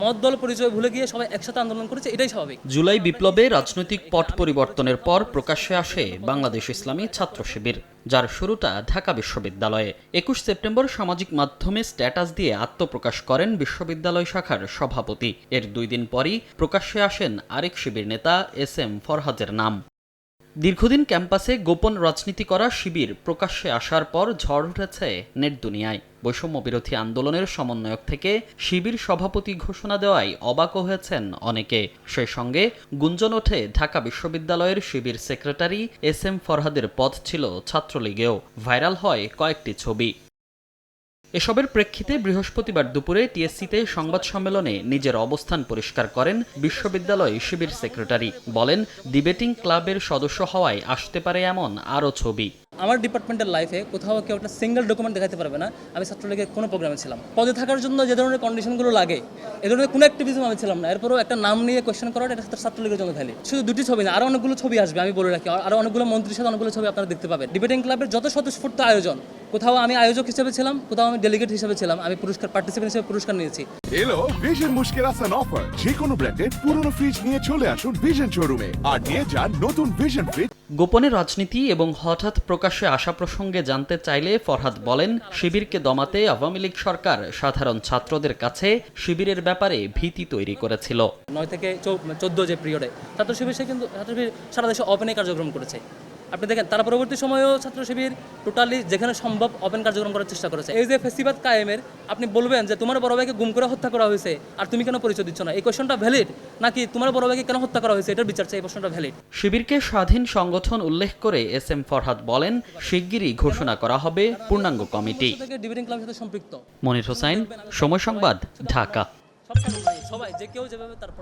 মত দল পরিচয় ভুলে গিয়ে সবাই একসাথে আন্দোলন করেছে, এটাই স্বাভাবিক। জুলাই বিপ্লবে রাজনৈতিক পট পরিবর্তনের পর প্রকাশ্যে আসে বাংলাদেশ ইসলামী ছাত্র শিবির, যার শুরুটা ঢাকা বিশ্ববিদ্যালয়ে। একুশ সেপ্টেম্বর সামাজিক মাধ্যমে স্ট্যাটাস দিয়ে আত্মপ্রকাশ করেন বিশ্ববিদ্যালয় শাখার সভাপতি। এর দুই দিন পরই প্রকাশ্যে আসেন আরেক শিবির নেতা এস এম ফরহাদের নাম। দীর্ঘদিন ক্যাম্পাসে গোপন রাজনীতি করা শিবির প্রকাশ্যে আসার পর ঝড় উঠেছে নেট দুনিয়ায়। বৈষম্য বিরোধী আন্দোলনের সমন্বয়ক থেকে শিবির সভাপতি ঘোষণা দেওয়ায় অবাক হয়েছেন অনেকে। সেই সঙ্গে গুঞ্জন ওঠে ঢাকা বিশ্ববিদ্যালয়ের শিবির সেক্রেটারি এস এম ফরহাদের পদ ছিল ছাত্রলীগেও। ভাইরাল হয় কয়েকটি ছবি। এসবের প্রেক্ষিতে বৃহস্পতিবার দুপুরে টিএসসিতে সংবাদ সম্মেলনে নিজের অবস্থান পরিষ্কার করেন বিশ্ববিদ্যালয় শিবির সেক্রেটারি। বলেন, ডিবেটিং ক্লাবের সদস্য হওয়ায় আসতে পারে এমন আরও ছবি। আমার ডিপার্টমেন্টের লাইফে কোথাও কেউ একটা সিঙ্গেল ডকুমেন্ট দেখাতে পারবে না। আমি ছাত্রলীগের কোনো প্রোগ্রামে ছিলাম। পদে থাকার জন্য যে ধরনের কন্ডিশনগুলো লাগে, এ ধরনের কোনো অ্যাক্টিভিজম আমি ছিলাম না। এরপরও একটা নাম নিয়ে কোয়েশ্চেন করাটা এটা ছাত্রলীগের জন্য ভ্যালি শুধু দুটি ছবি না আরও অনেকগুলো ছবি আসবে, আমি বলে রাখি। আরও অনেকগুলো মন্ত্রীর সাথে অনেকগুলো ছবি আপনারা দেখতে পাবেন। ডিবেটিং ক্লাবের যত স্বতঃস্ফূর্ত আয়োজন, কোথাও আমি আয়োজক হিসেবে ছিলাম, কোথাও আমি ডেলিগেট হিসেবে ছিলাম, আমি পুরস্কার পার্টিসিপেন্ট হিসেবে পুরস্কার নিয়েছি। এলো ভিশন মুশকিল আসান অফার যে কোনো ব্র্যান্ডের পুরনো ফ্রিজ নিয়ে চলে আসুন ভিশন শোরুমে আর নিয়ে যান নতুন ভিশন ফ্রিজ গোপনে রাজনীতি এবং হঠাৎ প্রকাশ্যে আসা প্রসঙ্গে জানতে চাইলে ফরহাদ বলেন শিবিরকে দমাতে আওয়ামী লীগ সরকার সাধারণ ছাত্রদের কাছে শিবিরের ব্যাপারে ভীতি তৈরি করেছিল। নয় থেকে চোদ্দ যে পিরিয়ডে ছাত্র শিবির সে কিন্তু ছাত্র শিবির সারা দেশে ওপেনে কার্যক্রম করেছে। আপনি দেখেন তারা পরবর্তী সময়েও ছাত্র শিবির টোটালি যেখানে সম্ভব ওপেন কার্যক্রম করার চেষ্টা করেছে। এই যে ফেস্টিভাল কায়েমের আপনি বলবেন যে তোমার বড় ভাইকে গুম করে হত্যা করা হয়েছে আর তুমি কেন পরিচয় দিচ্ছ না? এই কোয়েশনটা ভ্যালিড নাকি তোমার বড় ভাইকে কেন হত্যা করা হয়েছে? এটার বিচার চাই এই প্রশ্নটা ভ্যালিড শিবিরকে স্বাধীন সংগঠন উল্লেখ করে এস এম ফরহাদ বলেন শিগগিরই ঘোষণা করা হবে পূর্ণাঙ্গ কমিটি। থেকে ডিবেটিং ক্লাবের সাথে সম্পৃক্ত মনির হোসাইন সময় সংবাদ ঢাকা। সবাই যে কেউ যেভাবে তার